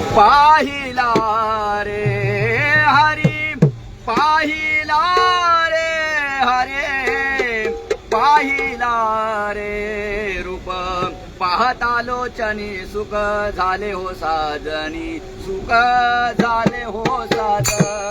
पाहिला रे हरी पाहिला रे हरे पाहिला रे रूप. पाहता लोचनी सुख झाले हो साजनी सुख झाले हो साजनी.